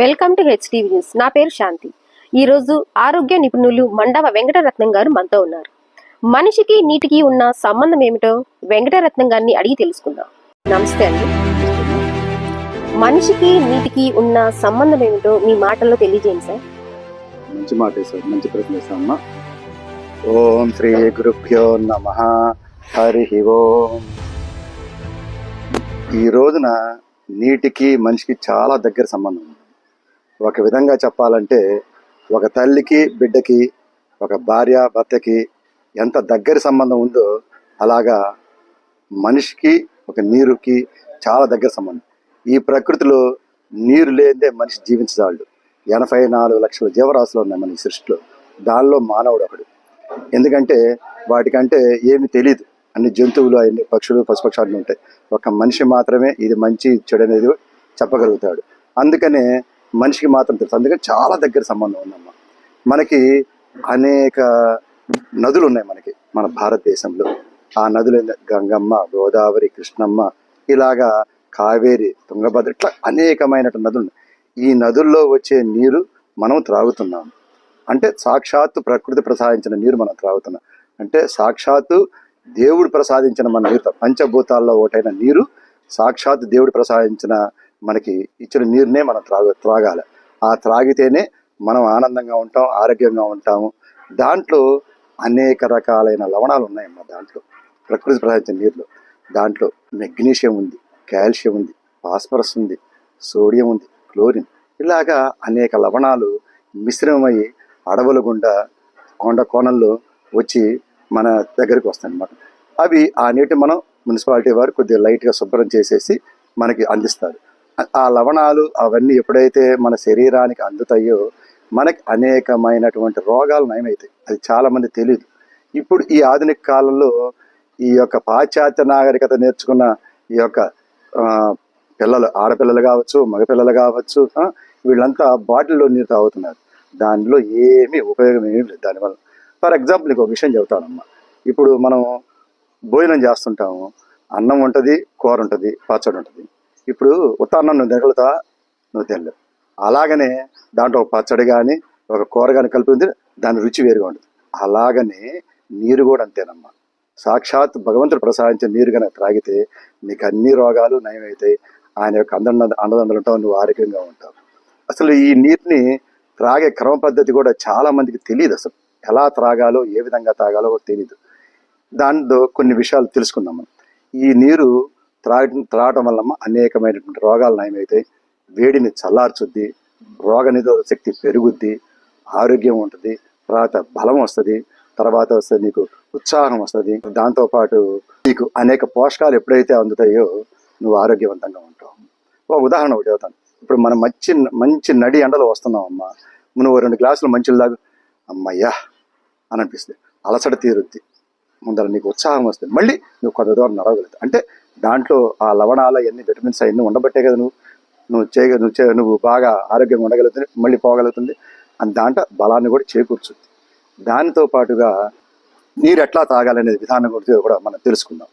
Welcome to HTV news. నా పేరు శాంతి. ఈరోజు ఆరోగ్య నిపుణులు మండవ వెంకటరత్నం గారు మనతో ఉన్నారు. మనిషికి నీటికి ఉన్న సంబంధం ఏమిటో వెంకటరత్నం గారిని అడిగి తెలుసుకుందాం. నమస్తే అండి. మనిషికి నీటికి ఉన్న సంబంధం ఏమిటో మీ మాటల్లో తెలియజేయండి సార్. మంచి మాట సార్ మంచి ప్రశ్న ఓం శ్రీ గురుభ్యో నమ. హరి ఓం. ఈ రోజున నీటికి మనిషికి చాలా దగ్గర సంబంధం ఉంది. ఒక విధంగా చెప్పాలంటే ఒక తల్లికి బిడ్డకి ఒక భార్య భర్తకి ఎంత దగ్గర సంబంధం ఉందో అలాగా మనిషికి ఒక నీరుకి చాలా దగ్గర సంబంధం. ఈ ప్రకృతిలో నీరు లేదే మనిషి జీవించదాళ్ళు ఎనభై నాలుగు లక్షల జీవరాశులు ఉన్నాయి మన సృష్టిలో. దానిలో మానవుడు ఒకడు. ఎందుకంటే వాటికంటే ఏమి తెలియదు అన్ని జంతువులు అన్ని పక్షులు పశుపక్షాలు ఉంటాయి. ఒక మనిషి మాత్రమే ఇది మంచి చెడు అనేది చెప్పగలుగుతాడు. అందుకనే మనిషికి మాత్రం తెలుసు. అందుకని చాలా దగ్గర సంబంధం ఉందమ్మా. మనకి అనేక నదులు ఉన్నాయి మనకి మన భారతదేశంలో. ఆ నదులు గంగమ్మ గోదావరి కృష్ణమ్మ ఇలాగా కావేరి తుంగభద్ర ఇట్లా అనేకమైన నదులు ఉన్నాయి. ఈ నదుల్లో వచ్చే నీరు మనం త్రాగుతున్నాం. అంటే సాక్షాత్తు ప్రకృతి ప్రసాదించిన నీరు మనం త్రాగుతున్నాం. అంటే సాక్షాత్తు దేవుడు ప్రసాదించిన మన నీరు పంచభూతాల్లో ఒకటైన నీరు సాక్షాత్తు దేవుడు ప్రసాదించిన మనకి ఇచ్చిన నీరునే మనం త్రాగ త్రాగాలి. ఆ త్రాగితేనే మనం ఆనందంగా ఉంటాం ఆరోగ్యంగా ఉంటాము. దాంట్లో అనేక రకాలైన లవణాలు ఉన్నాయమ్మా దాంట్లో. ప్రకృతి ప్రసాదించిన నీరులో. దాంట్లో మెగ్నీషియం ఉంది కాల్షియం ఉంది ఫాస్ఫరస్ ఉంది సోడియం ఉంది క్లోరిన్. ఇలాగా అనేక లవణాలు మిశ్రమమై అడవుల గుండా కొండ కోణంలో వచ్చి మన దగ్గరికి వస్తాయి అన్నమాట అవి ఆ నీటి మనం మున్సిపాలిటీ వారు కొద్దిగా లైట్గా శుభ్రం చేసేసి మనకి అందిస్తారు. ఆ- లవణాలు అవన్నీ ఎప్పుడైతే మన శరీరానికి అందుతాయో మనకి అనేకమైనటువంటి రోగాలు నయమవుతాయి అది చాలామంది తెలియదు ఇప్పుడు ఈ ఆధునిక కాలంలో ఈ యొక్క పాశ్చాత్య నాగరికత నేర్చుకున్న ఈ యొక్క పిల్లలు ఆడపిల్లలు కావచ్చు మగపిల్లలు కావచ్చు వీళ్ళంతా బాటిల్లో నీరు తాగుతున్నారు. దానిలో ఏమీ ఉపయోగం ఏమీ లేదు. దానివల్ల ఫర్ ఎగ్జాంపుల్ నీకు ఒక విషయం చెబుతానమ్మా. ఇప్పుడు మనం భోజనం చేస్తుంటాము. అన్నం ఉంటుంది కూర ఉంటుంది పచ్చడి ఉంటుంది. ఇప్పుడు ఉత్త నువ్వు తినగలుగుతావా నువ్వు తినలేవు. అలాగనే దాంట్లో ఒక పచ్చడి కానీ ఒక కూర కానీ కలిపి ఉంది దాని రుచి వేరుగా ఉంటుంది. అలాగనే నీరు కూడా అంతేనమ్మా సాక్షాత్ భగవంతుడు ప్రసాదించిన నీరు కనుక త్రాగితే నీకు అన్ని రోగాలు నయమవుతాయి ఆయన యొక్క అందం అండదండలు ఉంటావు నువ్వు ఆరోగ్యంగా ఉంటావు. అసలు ఈ నీటిని త్రాగే క్రమ పద్ధతి కూడా చాలా మందికి తెలియదు అసలు. ఎలా త్రాగాలో ఏ విధంగా తాగాలో తెలియదు దాంట్లో కొన్ని విషయాలు తెలుసుకుందాం మనం. ఈ నీరు త్రాగటం త్రాగటం వల్ల అనేకమైనటువంటి రోగాలు నయమవుతాయి వేడిని చల్లార్చుద్ది రోగ నిరోధక శక్తి పెరుగుద్ది ఆరోగ్యం ఉంటుంది తర్వాత బలం వస్తుంది తర్వాత వస్తే నీకు ఉత్సాహం వస్తుంది. దాంతోపాటు నీకు అనేక పోషకాలు ఎప్పుడైతే అందుతాయో నువ్వు ఆరోగ్యవంతంగా ఉంటావు. ఒక ఉదాహరణ ఒకటి అవుతాను ఇప్పుడు మనం మంచి మంచి నడి ఎండలో వస్తున్నాం అమ్మా నువ్వు రెండు గ్లాసులు మంచిలు దాగు అమ్మయ్యా అని అనిపిస్తుంది. అలసట తీరుద్ది. ముందర నీకు ఉత్సాహం వస్తుంది. మళ్ళీ నువ్వు కొంత దూరం నడవగలుగుతావు. అంటే దాంట్లో ఆ లవణాలు అన్ని విటమిన్స్ అవన్నీ ఉండబట్టే కదా నువ్వు. నువ్వు చేయగ నువ్వు నువ్వు బాగా ఆరోగ్యంగా ఉండగలుగుతుంది మళ్ళీ పోగలుగుతుంది. అని దాంట్లో బలాన్ని కూడా చేకూర్చుంది దానితో పాటుగా నీరు ఎట్లా తాగాలనే విధానం గురించి కూడా మనం తెలుసుకుందాం.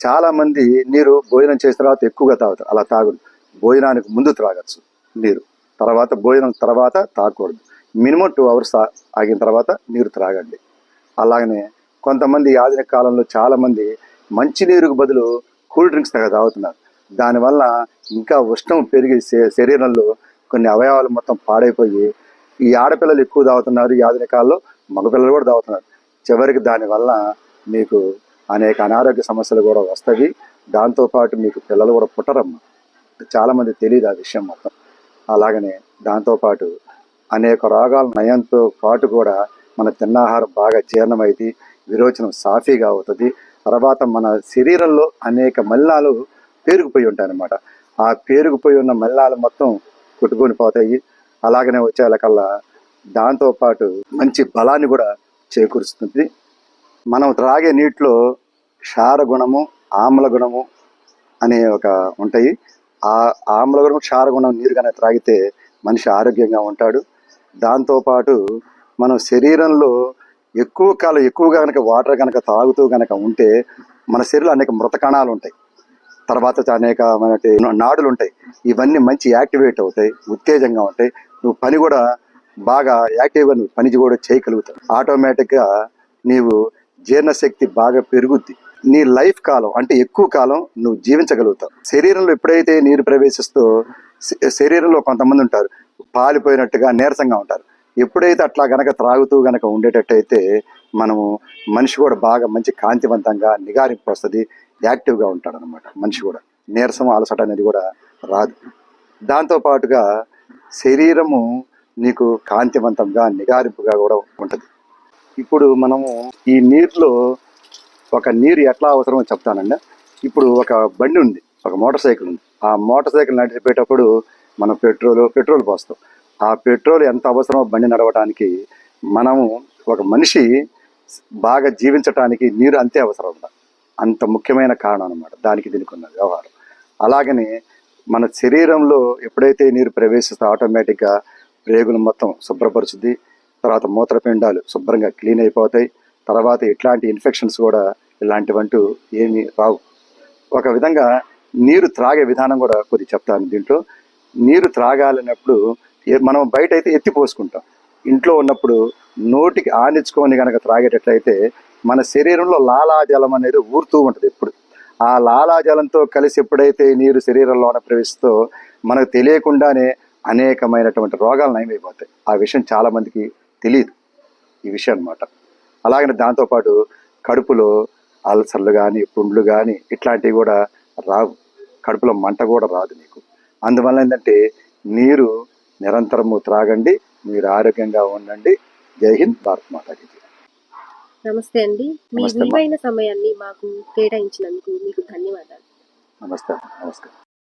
చాలామంది నీరు భోజనం చేసిన తర్వాత ఎక్కువగా తాగుతారు. అలా తాగుడు భోజనానికి ముందు త్రాగచ్చు నీరు. తర్వాత భోజనం తర్వాత తాగకూడదు. మినిమం టూ అవర్స్ ఆగిన తర్వాత నీరు త్రాగండి. అలాగనే కొంతమంది ఆధునిక కాలంలో చాలామంది మంచినీరుకు మంచి నీరుకు బదులు కూల్ డ్రింక్స్ దగ్గర తాగుతున్నారు. దానివల్ల ఇంకా ఉష్ణం పెరిగి శరీరంలో కొన్ని అవయవాలు మొత్తం పాడైపోయి ఈ ఆడపిల్లలు ఎక్కువ తాగుతున్నారు. ఈ ఆధునిక కాలంలో మగపిల్లలు కూడా తాగుతున్నారు. చివరికి దానివల్ల మీకు అనేక అనారోగ్య సమస్యలు కూడా వస్తాయి. దాంతోపాటు మీకు పిల్లలు కూడా పుట్టరమ్మ. చాలామంది తెలియదు ఆ విషయం మొత్తం. అలాగనే దాంతోపాటు అనేక రోగాల నయంతో పాటు కూడా మన తిన్నాహారం బాగా జీర్ణమైతే విరోచనం సాఫీగా అవుతుంది. తర్వాత మన శరీరంలో అనేక మల్లాలు పేరుకుపోయి ఉంటాయి అనమాట ఆ పేరుకుపోయి ఉన్న మల్లాలు మొత్తం కొట్టుకొని పోతాయి. అలాగనే వచ్చేలకల్లా దాంతోపాటు మంచి బలాన్ని కూడా చేకూరుస్తుంది. మనం త్రాగే నీటిలో క్షార గుణము ఆమ్ల గుణము అనే ఒక ఉంటాయి. ఆ ఆమ్ల గుణం క్షార గుణం నీరు కనుక త్రాగితే మనిషి ఆరోగ్యంగా ఉంటాడు. దాంతోపాటు మనం శరీరంలో ఎక్కువ కాలం ఎక్కువగా కనుక వాటర్ కనుక తాగుతూ కనుక ఉంటే మన శరీరంలో అనేక మృత కణాలు ఉంటాయి. తర్వాత అనేకమైన నాడులు ఉంటాయి. ఇవన్నీ మంచి యాక్టివేట్ అవుతాయి ఉత్తేజంగా ఉంటాయి. నువ్వు పని కూడా బాగా యాక్టివ్గా నువ్వు పని కూడా చేయగలుగుతావు. ఆటోమేటిక్గా నీవు జీర్ణశక్తి బాగా పెరుగుద్ది. నీ లైఫ్ కాలం అంటే ఎక్కువ కాలం నువ్వు జీవించగలుగుతావు. శరీరంలో ఎప్పుడైతే నీరు ప్రవేశిస్తూ శరీరంలో కొంతమంది ఉంటారు పాలిపోయినట్టుగా నీరసంగా ఉంటారు. ఎప్పుడైతే అట్లా గనక త్రాగుతూ గనక ఉండేటట్టయితే మనము మనిషి కూడా బాగా మంచి కాంతివంతంగా నిగారింపు వస్తుంది యాక్టివ్గా ఉంటాడు అనమాట మనిషి కూడా. నీరసం అలసట అనేది కూడా రాదు. దాంతో పాటుగా శరీరము నీకు కాంతివంతంగా నిగారింపుగా కూడా ఉంటుంది. ఇప్పుడు మనము ఈ నీరులో ఒక నీరు ఎట్లా అవసరమో చెప్తానండి. ఇప్పుడు ఒక బండి ఉంది ఒక మోటార్ సైకిల్ ఉంది. ఆ మోటార్ సైకిల్ నడిచిపోయేటప్పుడు మనం పెట్రోల్ పెట్రోల్ పోస్తాం. ఆ పెట్రోల్ ఎంత అవసరమో బండి నడవడానికి మనము ఒక మనిషి బాగా జీవించటానికి నీరు అంతే అవసరం అంత ముఖ్యమైన కారణం అనమాట దానికి దీనికి ఉన్న వ్యవహారం. అలాగనే మన శరీరంలో ఎప్పుడైతే నీరు ప్రవేశిస్తే ఆటోమేటిక్గా రేగులు మొత్తం శుభ్రపరుచుద్ది తర్వాత మూత్రపిండాలు శుభ్రంగా క్లీన్ అయిపోతాయి తర్వాత ఇట్లాంటి ఇన్ఫెక్షన్స్ కూడా ఇలాంటివంటూ ఏమీ రావు. ఒక విధంగా నీరు త్రాగే విధానం కూడా కొద్ది చెప్తాను దీంట్లో. నీరు త్రాగాలన్నప్పుడు మనం బయట అయితే ఎత్తిపోసుకుంటాం ఇంట్లో ఉన్నప్పుడు నోటికి ఆనిచ్చుకొని కనుక త్రాగేటట్లయితే మన శరీరంలో లాలాజలం అనేది ఊరుతూ ఉంటుంది ఎప్పుడు. ఆ లాలాజలంతో కలిసి ఎప్పుడైతే నీరు శరీరంలోన ప్రవేశిస్తో మనకు తెలియకుండానే అనేకమైనటువంటి రోగాలు నయమైపోతాయి. ఆ విషయం చాలామందికి తెలియదు ఈ విషయం అన్నమాట. అలాగనే దాంతోపాటు కడుపులో అల్సర్లు కానీ పుండ్లు కానీ ఇట్లాంటివి కూడా రావు. కడుపులో మంట కూడా రాదు నీకు. అందువల్ల ఏంటంటే నీరు నిరంతరము త్రాగండి మీరు ఆరోగ్యంగా ఉండండి జై హింద్ భారత్ మాతాకి జై. నమస్తే అండి మీ. విలువైన సమయాన్ని మాకు కేటాయించినందుకు మీకు ధన్యవాదాలు నమస్తే నమస్కారం